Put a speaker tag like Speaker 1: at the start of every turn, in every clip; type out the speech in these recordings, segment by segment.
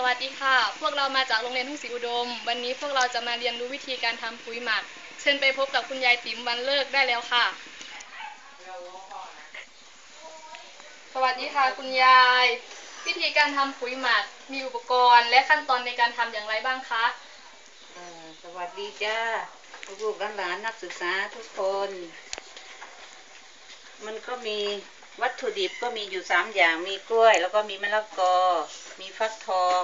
Speaker 1: สวัสดีค่ะ พวกเรามาจากโรงเรียนทุ่งศรีอุดม วันนี้พวกเราจะมาเรียนรู้วิธีการทำปุ๋ยหมัก เชิญไปพบกับคุณยายติ๋มวันเลิกได้แล้วค่ะ สวัสดีค่ะคุณยาย วิธีการทำปุ๋ยหมัก มีอุปกรณ์และขั้นตอนในการทำอย่างไรบ้างคะ
Speaker 2: สวัสดีจ้าลูกหลานนักศึกษาทุกคน มันก็มี วัตถุดิบก็มีอยู่สามอย่างมีกล้วย แล้วก็มีมะละกอ มีฟักทอง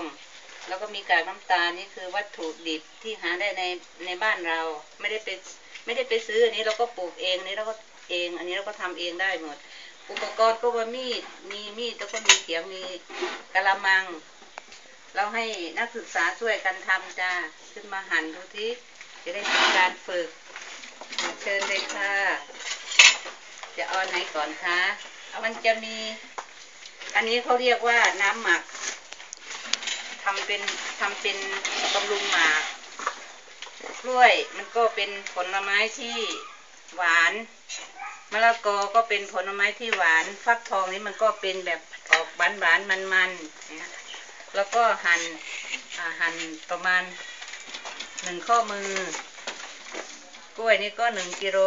Speaker 2: แล้วก็มีกากน้ำตาลนี่คือวัตถุดิบที่หาได้ในในบ้านเราไม่ได้ไปไม่ได้ไปซื้ออันนี้เราก็ปลูกเองอันนี้เราก็เอง อันนี้เราก็ทำเองได้หมด อุปกรณ์ก็ว่ามีดมีมีดแล้วก็มีเขียงมีกะละมัง เราให้นักศึกษาช่วยกันทำจ้าขึ้นมาหั่นดูที่จะได้มีการฝึกเชิญเลยค่ะ จะเอาอันไหนก่อนคะ มันจะมี อันนี้เขาเรียกว่าน้ำหมักทำเป็นทำเป็นบำรุงหมากกล้วยมันก็เป็นผลไม้ที่หวานมะละกอก็เป็นผลไม้ที่หวานฟักทองนี่มันก็เป็นแบบออกหวานหวานมันมันแล้วก็หั่นอ่าหั่นประมาณหนึ่งข้อมือ กล้วยนี่ก็หนึ่งกิโล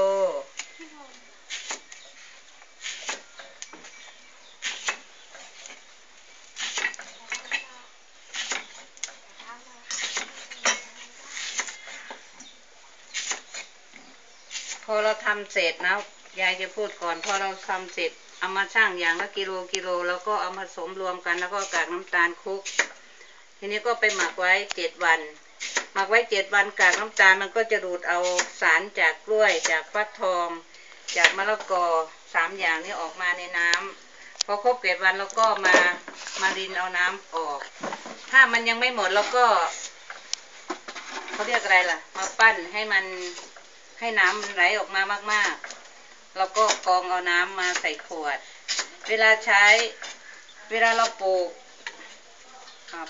Speaker 2: พอเราทำเสร็จนะยายจะพูดก่อน พอเราทำเสร็จเอามาช่างอย่างละกิโลกิโล แล้วก็เอามาสมรวมกัน แล้วก็กากน้ำตาลคุก ทีนี้ก็ไปหมักไว้เจ็ดวัน หมักไว้เจ็ดวันกากน้ำตาลมันก็จะดูดเอาสารจากกล้วย จากฟักทอง จากมะละกอสามอย่างนี้ออกมาในน้ำพอครบเจ็ดวันแล้วก็มามารินเอาน้ำออก ถ้ามันยังไม่หมดแล้วก็เขาเรียกอะไรล่ะ มาปั้นให้มัน ให้น้ำมันไหลออกมามากๆแล้วก็กองเอาน้ำมาใส่ขวด เวลาใช้ เวลาเราปลูก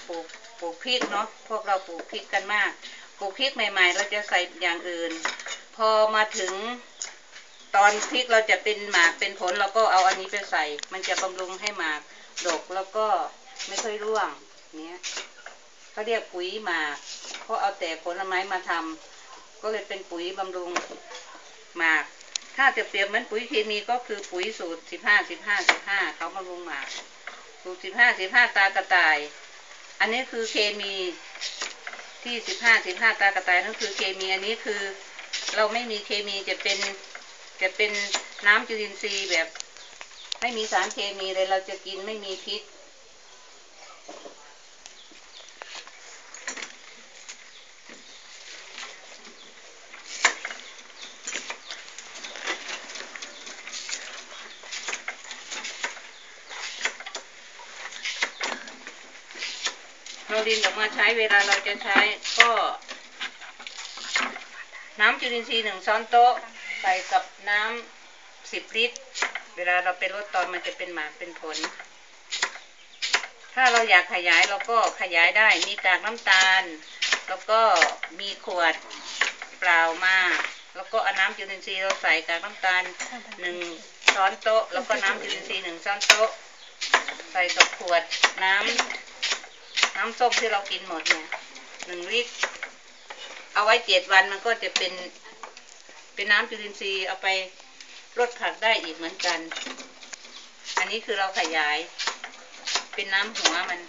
Speaker 2: ปลูกปลูกพริกเนาะ พวกเราปลูกพริกกันมาก ปลูกพริกใหม่ ๆ เราจะใส่อย่างอื่น พอมาถึงตอนพริกเราจะเป็นหมากเป็นผลเราก็เอาอันนี้ไปใส่ มันจะบำรุงให้หมากดกแล้วก็ไม่ค่อยร่วง เนี้ยเขาเรียกปุ๋ยหมากเพราะเอาแต่ผลไม้มาทำ ก็เลยเป็นปุ๋ยบำรุงหมาก ถ้าจะเปรียบเหมือนปุ๋ยเคมีก็คือปุ๋ยสูตรสิบห้าสิบห้าสิบห้าเขาบำรุงหมาก สูตรสิบห้าสิบห้าตากระต่าย อันนี้คือเคมีที่สิบห้าสิบห้าตากระต่ายนั่นคือเคมีอันนี้คือเราไม่มีเคมีจะเป็นจะเป็นน้ำจุลินทรีย์แบบ ไม่มีสารเคมีเลยเราจะกินไม่มีพิษ เราดินออกมาใช้เวลาเราจะใช้ก็ น้ำจุลินทรีย์หนึ่งช้อนโต๊ะ ใส่กับน้ำสิบลิตร เวลาเราไปลดตอนมันจะเป็นหมากเป็นผล ถ้าเราอยากขยายเราก็ขยายได้ มีกากน้ำตาล แล้วก็มีขวดเปล่ามาแล้วก็เอาน้ำจุลินทรีย์เราใส่กากน้ำตาลหนึ่งช้อนโต๊ะ แล้วก็น้ำจุลินทรีย์หนึ่งช้อนโต๊ะ ใส่กับขวดน้ำ น้ำส้มที่เรากินหมดเนี่ยหนึ่งลิตร เอาไว้เจ็ดวันมันก็จะเป็น เป็นน้ำจุลินทรีย์เอาไปรดผักได้อีกเหมือนกัน อันนี้คือเราขยาย เป็นน้ำหัวมัน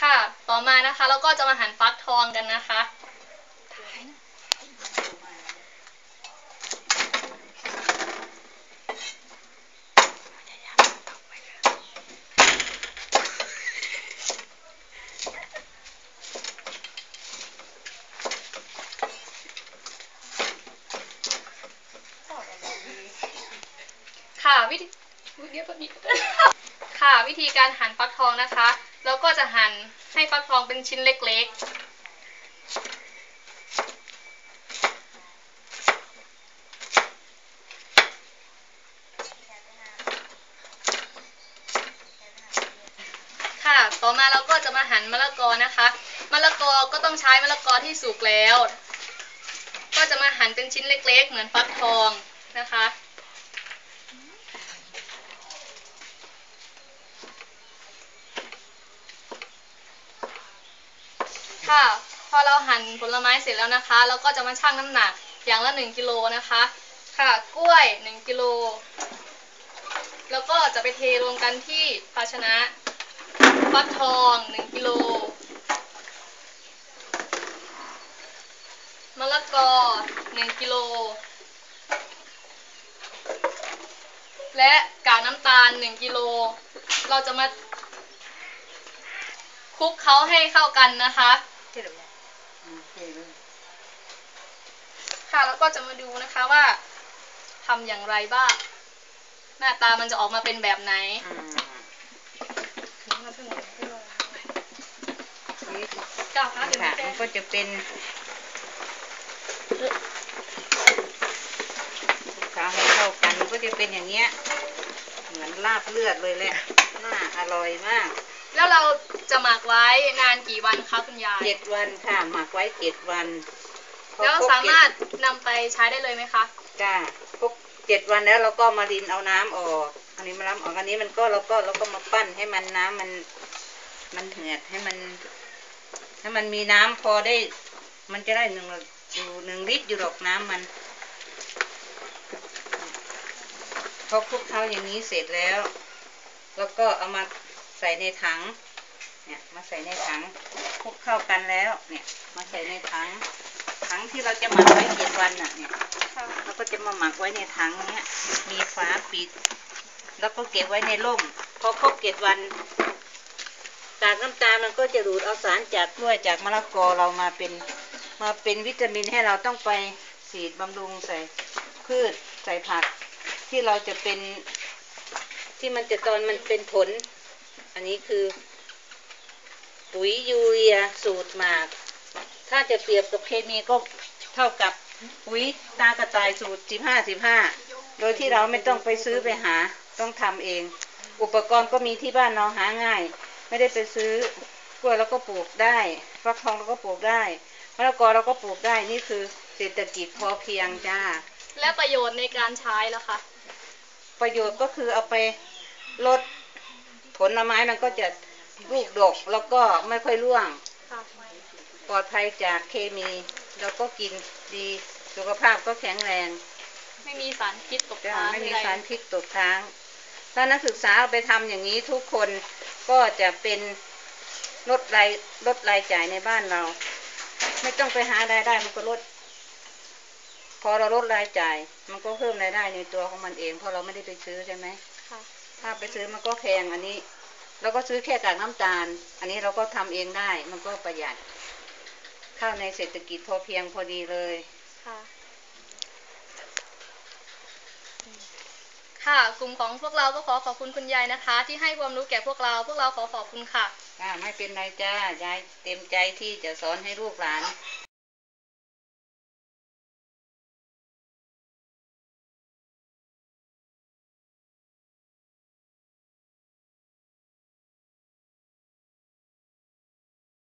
Speaker 1: ค่ะ ต่อมานะคะเราก็จะมาหั่นฟักทองกันนะคะค่ะวิธีอุ๊ยเดี๋ยวแป๊บนึงค่ะวิธีการหั่นฟักทองนะคะ แล้วก็จะหั่นให้ฟักทองเป็นชิ้นเล็กๆ ค่ะ ต่อมาเราก็จะมาหั่นมะละกอนะคะ มะละกอก็ต้องใช้มะละกอที่สุกแล้ว ก็จะมาหั่นเป็นชิ้นเล็ก ๆ เหมือนฟักทองนะคะ ค่ะ พอเราหั่นผลไม้เสร็จแล้วนะคะ เราก็จะมาชั่งน้ำหนักอย่างละ 1กิโลนะคะ ค่ะ กล้วย 1กิโล แล้วก็จะไปเทรวมกันที่ภาชนะฟักทอง 1กิโลมะละกอ 1กิโล และกากน้ำตาล 1กิโล เราจะมาคลุกเขาให้เข้ากันนะคะ
Speaker 2: ที่เดียวอืมเทเลย
Speaker 1: ค่ะแล้วก็จะมาดูนะคะว่าทำอย่างไรบ้าง หน้าตามันจะออกมาเป็นแบบไหน
Speaker 2: อืมนี่
Speaker 1: ก้าวคะเดี๋ยว
Speaker 2: ค่ะ
Speaker 1: แก้
Speaker 2: มันก็จะเป็นคลุกเคล้าให้เข้ากันมันก็จะเป็นอย่างเงี้ย เหมือนลาบเลือดเลยแหละน่าอร่อยมา
Speaker 1: ก ไว้นานกี่วันคะคุณยาย
Speaker 2: เจ็ดวันค่ะ หมักไว้เจ็ดวันพอ
Speaker 1: แล้ว
Speaker 2: คบ
Speaker 1: สามารถ
Speaker 2: เจ็ด
Speaker 1: นำไปใช้ได้เลยไหมคะ
Speaker 2: จ้าครบเจ็ดวันแล้วเราก็มารินเอาน้ำออก อันนี้มาล้ำออกอันนี้มันก็เราก็เราก็มาปั้นให้มันน้ำมัน มันเหือดให้มันให้มันมีน้ำพอได้ มันจะได้หนึ่งอยู่หนึ่งลิตรอยู่หรอกน้ำมันพอคลุกเคล้าอย่างนี้เสร็จแล้ว แล้วก็เอามาใส่ในถัง เนี่ยมาใส่ในถังคลุกเข้ากันแล้ว เนี่ยมาใส่ในถังถังที่เราจะหมักไว้เจ็ดวันน่ะเนี่ยเราก็จะมาหมักไว้ในถังเนี้ยมีฝาปิด แล้วก็เก็บไว้ในร่มพอครบเจ็ดวันกากน้ำตาลมันก็จะดูดเอาสารจากกล้วยจากมะละกอเรามาเป็นมาเป็นวิตามินให้เราต้องไปฉีดบำรุงใส่พืชใส่ผัก ที่เราจะเป็นที่มันจะตอนมันเป็นผล อันนี้คือ ปุ๋ยยูเรียสูตรหมาก ถ้าจะเปรียบกับเคมีก็เท่ากับปุ๋ยตากระต่ายสูตรสิบห้าสิบห้าโดยที่เราไม่ต้องไปซื้อไปหาต้องทำเอง อุปกรณ์ก็มีที่บ้านเราหาง่าย ไม่ได้ไปซื้อกล้วยเราก็ปลูกได้ฟักทองเราก็ปลูกได้มะละกอเราก็ปลูกได้นี่คือเศรษฐกิจพอเพียงจ้า
Speaker 1: และประโยชน์ในการใช้แล้วค่ะ
Speaker 2: ประโยชน์ก็คือเอาไปลดผลไม้มันก็จะ ลูกดกแล้วก็ไม่ค่อยร่วง
Speaker 1: ค่ะ
Speaker 2: ปลอดภัยจากเคมี แล้วก็กินดีสุขภาพก็แข็งแรง
Speaker 1: ไม่มีสารพิษตก
Speaker 2: จะ
Speaker 1: ค้าง
Speaker 2: ไม่มี
Speaker 1: ใดๆ
Speaker 2: สารพิษตกค้าง ถ้านักศึกษาเอาไปทำอย่างนี้ทุกคนก็จะเป็นลดรายลดรายจ่ายในบ้านเรา ไม่ต้องไปหารายได้มันก็ลด พอเราลดรายจ่าย มันก็เพิ่มรายได้ในตัวของมันเองเพราะเราไม่ได้ไปซื้อใช่ไหม
Speaker 1: ค่ะ
Speaker 2: ถ้าไปซื้อมันก็แพงอันนี้ เราก็ซื้อแค่กากน้ำตาล อันนี้เราก็ทำเองได้ มันก็ประหยัด เข้าในเศรษฐกิจพอเพียงพอดีเลย
Speaker 1: ค่ะค่ะ กลุ่มของพวกเราก็ขอขอบคุณคุณยายนะคะ ที่ให้ความรู้แก่พวกเรา พวกเราขอขอบคุณค่ะ
Speaker 2: อ่าไม่เป็นไรจ้ายายเต็มใจที่จะสอนให้ลูกหลาน